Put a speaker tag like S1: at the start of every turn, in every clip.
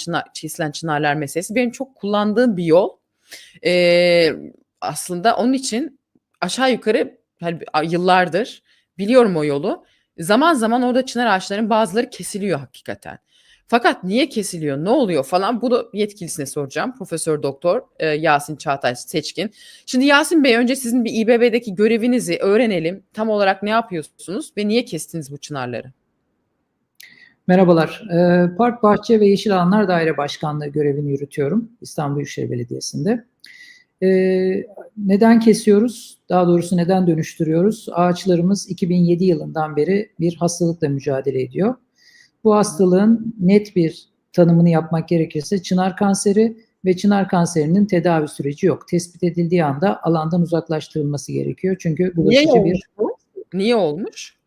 S1: çınar, kesilen çınarlar meselesi benim çok kullandığım bir yol. Ee, aslında onun için aşağı yukarı hani yıllardır biliyorum o yolu. Zaman zaman orada çınar ağaçlarının bazıları kesiliyor hakikaten. Fakat niye kesiliyor, ne oluyor falan bu da yetkilisine soracağım. Profesör Doktor e, Yasin Çağatay Seçkin. Şimdi Yasin Bey önce sizin bir İBB'deki görevinizi öğrenelim. Tam olarak ne yapıyorsunuz ve niye kestiniz bu çınarları?
S2: Merhabalar. Ee, Park, Bahçe ve Yeşil Alanlar Daire Başkanlığı görevini yürütüyorum İstanbul Büyükşehir Belediyesi'nde. Ee, neden kesiyoruz? Daha doğrusu neden dönüştürüyoruz? Ağaçlarımız 2007 yılından beri bir hastalıkla mücadele ediyor. Bu hastalığın net bir tanımını yapmak gerekirse çınar kanseri ve çınar kanserinin tedavi süreci yok. Tespit edildiği anda alandan uzaklaştırılması gerekiyor. Çünkü bulaşıcı
S1: Niye
S2: bir...
S1: Niye olmuş?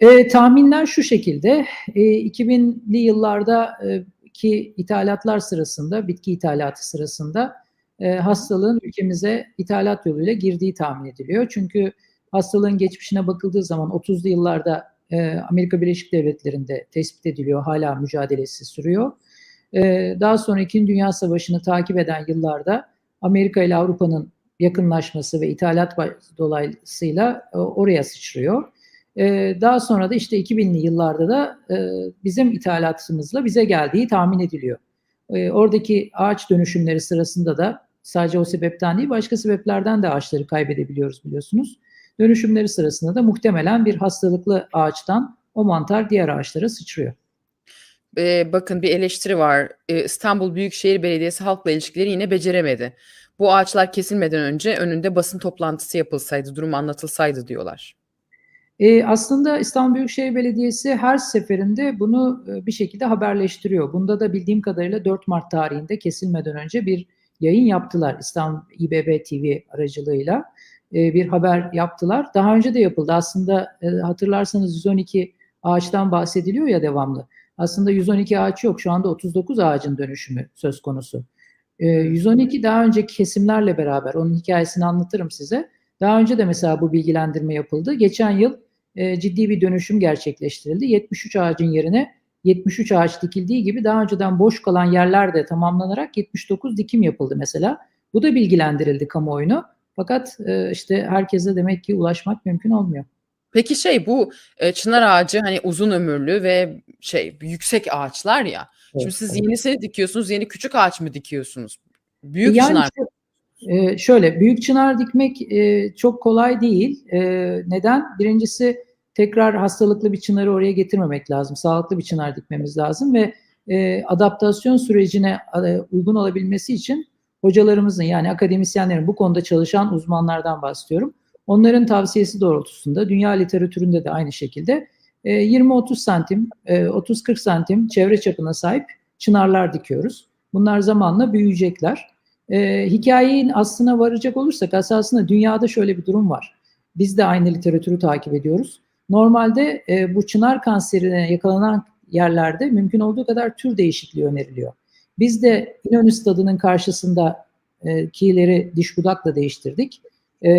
S2: E, tahminler şu şekilde, e, 2000'li yıllarda e, ki ithalatlar sırasında, bitki ithalatı sırasında e, hastalığın ülkemize ithalat yoluyla girdiği tahmin ediliyor. Çünkü hastalığın geçmişine bakıldığı zaman 30'lu yıllarda e, Amerika Birleşik Devletleri'nde tespit ediliyor, hala mücadelesi sürüyor. E, daha sonra İkinci Dünya Savaşı'nı takip eden yıllarda Amerika ile Avrupa'nın yakınlaşması ve ithalat dolayısıyla e, oraya sıçrıyor. Ee, daha sonra da işte 2000'li yıllarda da e, bizim ithalatımızla bize geldiği tahmin ediliyor. Ee, oradaki ağaç dönüşümleri sırasında da sadece o sebepten değil başka sebeplerden de ağaçları kaybedebiliyoruz biliyorsunuz. Dönüşümleri sırasında da muhtemelen bir hastalıklı ağaçtan o mantar diğer ağaçlara sıçrıyor.
S1: Ee, bakın bir eleştiri var. Ee, İstanbul Büyükşehir Belediyesi halkla ilişkileri yine beceremedi. Bu ağaçlar kesilmeden önce önünde basın toplantısı yapılsaydı, durum anlatılsaydı diyorlar.
S2: E, aslında İstanbul Büyükşehir Belediyesi her seferinde bunu e, bir şekilde haberleştiriyor. Bunda da bildiğim kadarıyla 4 Mart tarihinde kesilmeden önce bir yayın yaptılar İstanbul İBB TV aracılığıyla e, bir haber yaptılar. Daha önce de yapıldı. Aslında e, hatırlarsanız 112 ağaçtan bahsediliyor ya devamlı. Aslında 112 ağaç yok. Şu anda 39 ağacın dönüşümü söz konusu. E, 112 daha önceki kesimlerle beraber onun hikayesini anlatırım size. Daha önce de mesela bu bilgilendirme yapıldı. Geçen yıl e, ciddi bir dönüşüm gerçekleştirildi. 73 ağacın yerine 73 ağaç dikildiği gibi daha önceden boş kalan yerler de tamamlanarak 79 dikim yapıldı mesela. Bu da bilgilendirildi kamuoyunu. Fakat e, işte herkese demek ki ulaşmak mümkün olmuyor.
S1: Peki şey bu e, çınar ağacı hani uzun ömürlü ve şey yüksek ağaçlar ya. Evet, Şimdi siz evet. yenisini dikiyorsunuz, yeni küçük ağaç mı dikiyorsunuz? Büyük yani çınar. Işte,
S2: ee, şöyle büyük çınar dikmek e, çok kolay değil. E, neden? Birincisi tekrar hastalıklı bir çınarı oraya getirmemek lazım. Sağlıklı bir çınar dikmemiz lazım ve e, adaptasyon sürecine e, uygun olabilmesi için hocalarımızın yani akademisyenlerin bu konuda çalışan uzmanlardan bahsediyorum. Onların tavsiyesi doğrultusunda dünya literatüründe de aynı şekilde e, 20-30 santim, e, 30-40 santim çevre çapına sahip çınarlar dikiyoruz. Bunlar zamanla büyüyecekler. E, hikayenin aslına varacak olursak esasında dünyada şöyle bir durum var. Biz de aynı literatürü takip ediyoruz. Normalde e, bu çınar kanserine yakalanan yerlerde mümkün olduğu kadar tür değişikliği öneriliyor. Biz de İnönü Stadı'nın karşısında e, kileri diş budakla değiştirdik. E,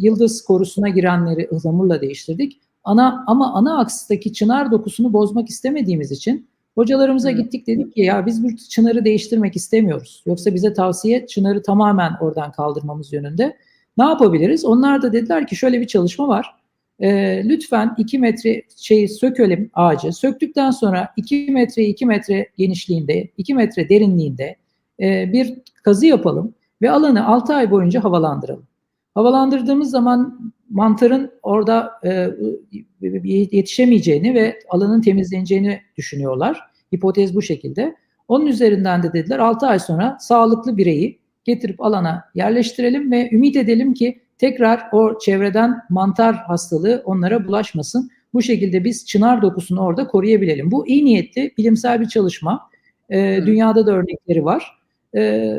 S2: Yıldız korusuna girenleri ıhlamurla değiştirdik. Ana ama ana akstaki çınar dokusunu bozmak istemediğimiz için Hocalarımıza evet. gittik dedik ki ya biz bu çınarı değiştirmek istemiyoruz. Yoksa bize tavsiye çınarı tamamen oradan kaldırmamız yönünde. Ne yapabiliriz? Onlar da dediler ki şöyle bir çalışma var. E, lütfen 2 metre şeyi sökelim ağacı. Söktükten sonra 2 metre 2 metre genişliğinde, 2 metre derinliğinde e, bir kazı yapalım ve alanı 6 ay boyunca havalandıralım. Havalandırdığımız zaman mantarın orada e, yetişemeyeceğini ve alanın temizleneceğini düşünüyorlar. Hipotez bu şekilde. Onun üzerinden de dediler 6 ay sonra sağlıklı bireyi getirip alana yerleştirelim ve ümit edelim ki tekrar o çevreden mantar hastalığı onlara bulaşmasın. Bu şekilde biz çınar dokusunu orada koruyabilelim. Bu iyi niyetli bilimsel bir çalışma. E, dünyada da örnekleri var. E,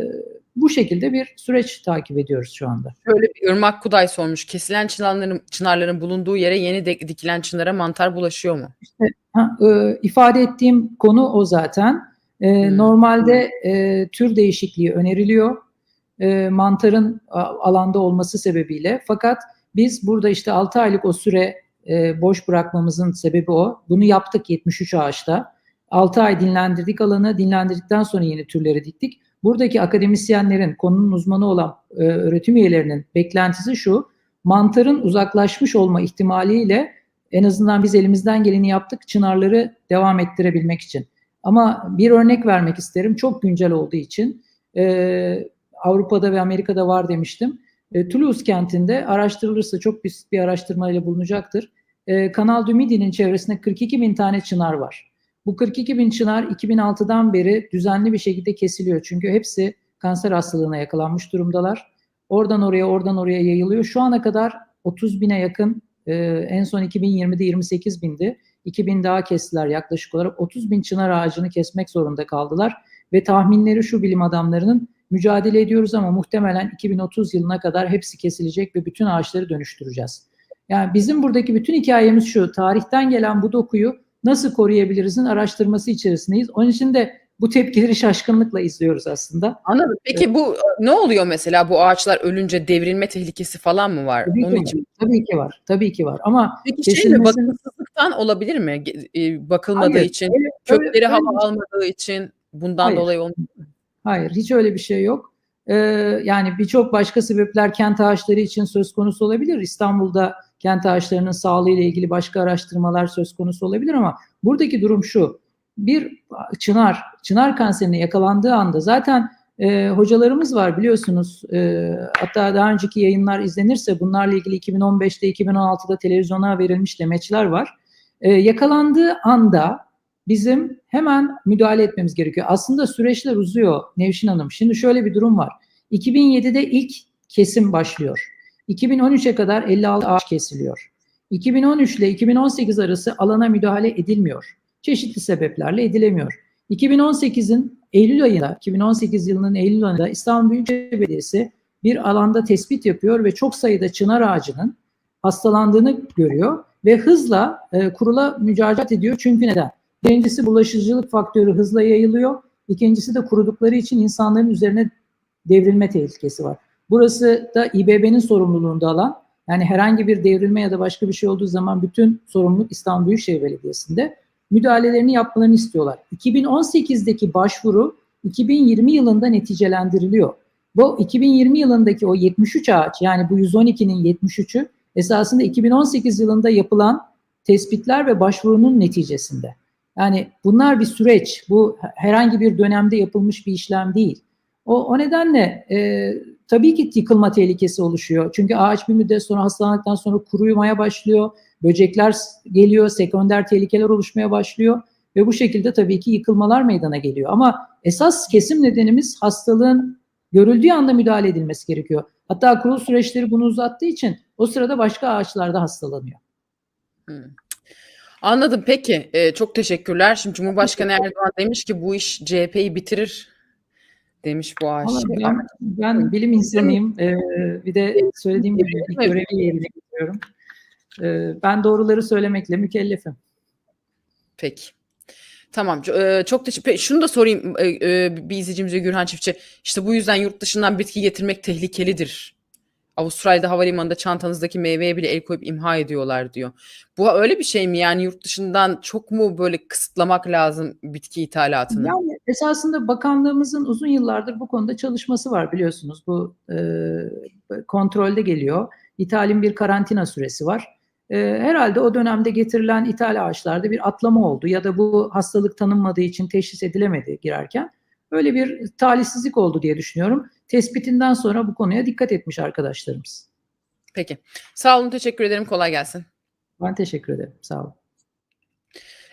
S2: bu şekilde bir süreç takip ediyoruz şu anda.
S1: Şöyle bir Irmak Kuday sormuş. Kesilen çınarların, çınarların bulunduğu yere yeni de, dikilen çınara mantar bulaşıyor mu?
S2: İşte, ha, e, ifade ettiğim konu o zaten. E, hmm. Normalde e, tür değişikliği öneriliyor. E, mantarın a, alanda olması sebebiyle. Fakat biz burada işte 6 aylık o süre e, boş bırakmamızın sebebi o. Bunu yaptık 73 ağaçta. 6 ay dinlendirdik alanı. Dinlendirdikten sonra yeni türleri diktik. Buradaki akademisyenlerin, konunun uzmanı olan e, öğretim üyelerinin beklentisi şu. Mantarın uzaklaşmış olma ihtimaliyle en azından biz elimizden geleni yaptık çınarları devam ettirebilmek için. Ama bir örnek vermek isterim. Çok güncel olduğu için. E, Avrupa'da ve Amerika'da var demiştim. E, Toulouse kentinde araştırılırsa çok bir, bir araştırmayla bulunacaktır. E, Kanal du Midi'nin çevresinde 42 bin tane çınar var. Bu 42 bin çınar 2006'dan beri düzenli bir şekilde kesiliyor. Çünkü hepsi kanser hastalığına yakalanmış durumdalar. Oradan oraya, oradan oraya yayılıyor. Şu ana kadar 30 bine yakın, e, en son 2020'de 28 bindi. 2000 daha kestiler yaklaşık olarak. 30 bin çınar ağacını kesmek zorunda kaldılar. Ve tahminleri şu bilim adamlarının mücadele ediyoruz ama muhtemelen 2030 yılına kadar hepsi kesilecek ve bütün ağaçları dönüştüreceğiz. Yani bizim buradaki bütün hikayemiz şu, tarihten gelen bu dokuyu nasıl koruyabilirizin araştırması içerisindeyiz. Onun için de bu tepkileri şaşkınlıkla izliyoruz aslında.
S1: Anladım. Peki bu ne oluyor mesela bu ağaçlar ölünce devrilme tehlikesi falan mı var?
S2: Tabii
S1: Onun
S2: ki,
S1: için.
S2: var. tabii ki var. Tabii ki var. Ama
S1: Peki şey mi
S2: kesilmesinin-
S1: bakımsızlıktan olabilir mi? E, Bakılmadığı
S2: Hayır,
S1: için,
S2: öyle-
S1: kökleri
S2: öyle-
S1: hava
S2: öyle-
S1: almadığı için bundan
S2: Hayır.
S1: dolayı olmuyor.
S2: Hayır, hiç öyle bir şey yok. Ee, yani birçok başka sebepler kent ağaçları için söz konusu olabilir. İstanbul'da kent ağaçlarının sağlığı ile ilgili başka araştırmalar söz konusu olabilir ama buradaki durum şu. Bir çınar, çınar kanserine yakalandığı anda zaten e, hocalarımız var biliyorsunuz. E, hatta daha önceki yayınlar izlenirse bunlarla ilgili 2015'te 2016'da televizyona verilmiş demeçler var. E, yakalandığı anda bizim hemen müdahale etmemiz gerekiyor. Aslında süreçler uzuyor Nevşin Hanım. Şimdi şöyle bir durum var. 2007'de ilk kesim başlıyor. 2013'e kadar 56 ağaç kesiliyor. 2013 ile 2018 arası alana müdahale edilmiyor. Çeşitli sebeplerle edilemiyor. 2018'in Eylül ayında, 2018 yılının Eylül ayında İstanbul Büyükşehir Belediyesi bir alanda tespit yapıyor ve çok sayıda çınar ağacının hastalandığını görüyor ve hızla e, kurula mücadele ediyor. Çünkü neden? Birincisi bulaşıcılık faktörü hızla yayılıyor. İkincisi de kurudukları için insanların üzerine devrilme tehlikesi var. Burası da İBB'nin sorumluluğunda alan. Yani herhangi bir devrilme ya da başka bir şey olduğu zaman bütün sorumluluk İstanbul Büyükşehir Belediyesi'nde müdahalelerini yapmalarını istiyorlar. 2018'deki başvuru 2020 yılında neticelendiriliyor. Bu 2020 yılındaki o 73 ağaç yani bu 112'nin 73'ü esasında 2018 yılında yapılan tespitler ve başvurunun neticesinde. Yani bunlar bir süreç. Bu herhangi bir dönemde yapılmış bir işlem değil. O, o nedenle e, tabii ki yıkılma tehlikesi oluşuyor. Çünkü ağaç bir müddet sonra hastalandıktan sonra kuruyumaya başlıyor. Böcekler geliyor, sekonder tehlikeler oluşmaya başlıyor. Ve bu şekilde tabii ki yıkılmalar meydana geliyor. Ama esas kesim nedenimiz hastalığın görüldüğü anda müdahale edilmesi gerekiyor. Hatta kurul süreçleri bunu uzattığı için o sırada başka ağaçlarda hastalanıyor.
S1: Hmm. Anladım. Peki. Ee, çok teşekkürler. Şimdi Cumhurbaşkanı Erdoğan demiş ki bu iş CHP'yi bitirir demiş bu.
S2: Vallahi ben, bilim insanıyım. Ee, bir de söylediğim gibi bir görevi yerine getiriyorum. Ee, ben doğruları söylemekle mükellefim.
S1: Peki. Tamam. E, Çok teşekkür. Şunu da sorayım e, e, bir izleyicimize Gürhan Çiftçi. İşte bu yüzden yurt dışından bitki getirmek tehlikelidir. Avustralya'da havalimanında çantanızdaki meyveye bile el koyup imha ediyorlar diyor. Bu öyle bir şey mi? Yani yurt dışından çok mu böyle kısıtlamak lazım bitki ithalatını?
S2: Yani esasında bakanlığımızın uzun yıllardır bu konuda çalışması var biliyorsunuz. Bu e, kontrolde geliyor. İthalin bir karantina süresi var. E, herhalde o dönemde getirilen ithal ağaçlarda bir atlama oldu ya da bu hastalık tanınmadığı için teşhis edilemedi girerken. Öyle bir talihsizlik oldu diye düşünüyorum. Tespitinden sonra bu konuya dikkat etmiş arkadaşlarımız.
S1: Peki. Sağ olun. Teşekkür ederim. Kolay gelsin.
S2: Ben teşekkür ederim. Sağ olun.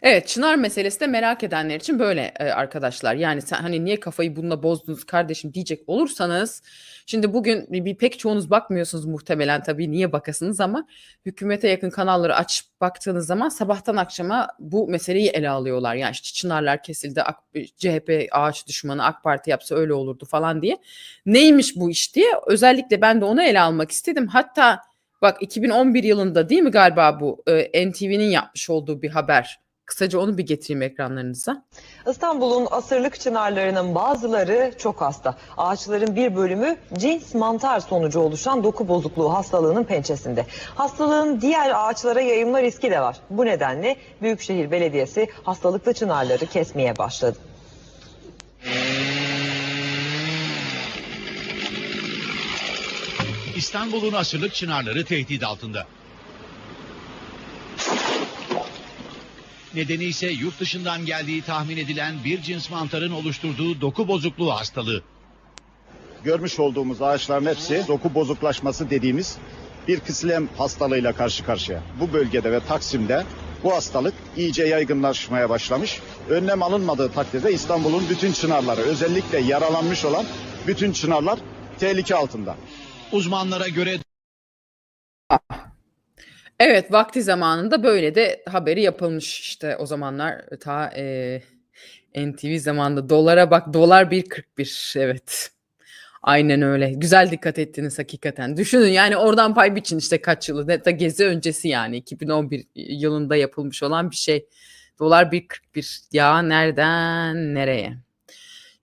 S1: Evet, çınar meselesi de merak edenler için böyle e, arkadaşlar. Yani sen hani niye kafayı bununla bozdunuz kardeşim diyecek olursanız şimdi bugün bir, pek çoğunuz bakmıyorsunuz muhtemelen tabii niye bakasınız ama hükümete yakın kanalları aç baktığınız zaman sabahtan akşama bu meseleyi ele alıyorlar. Yani işte çınarlar kesildi, AK, CHP ağaç düşmanı AK Parti yapsa öyle olurdu falan diye. Neymiş bu iş diye özellikle ben de onu ele almak istedim. Hatta bak 2011 yılında değil mi galiba bu e, NTV'nin yapmış olduğu bir haber Kısaca onu bir getireyim ekranlarınıza.
S3: İstanbul'un asırlık çınarlarının bazıları çok hasta. Ağaçların bir bölümü cins mantar sonucu oluşan doku bozukluğu hastalığının pençesinde. Hastalığın diğer ağaçlara yayılma riski de var. Bu nedenle Büyükşehir Belediyesi hastalıklı çınarları kesmeye başladı.
S4: İstanbul'un asırlık çınarları tehdit altında. Nedeni ise yurt dışından geldiği tahmin edilen bir cins mantarın oluşturduğu doku bozukluğu hastalığı.
S5: görmüş olduğumuz ağaçların hepsi doku bozuklaşması dediğimiz bir kısilem hastalığıyla karşı karşıya. Bu bölgede ve Taksim'de bu hastalık iyice yaygınlaşmaya başlamış. Önlem alınmadığı takdirde İstanbul'un bütün çınarları özellikle yaralanmış olan bütün çınarlar tehlike altında.
S4: Uzmanlara göre
S1: Evet vakti zamanında böyle de haberi yapılmış işte o zamanlar ta e, NTV zamanında dolara bak dolar 1.41 evet. Aynen öyle. Güzel dikkat ettiniz hakikaten. Düşünün yani oradan pay biçin işte kaç yılı. Da gezi öncesi yani 2011 yılında yapılmış olan bir şey. Dolar 1.41 ya nereden nereye?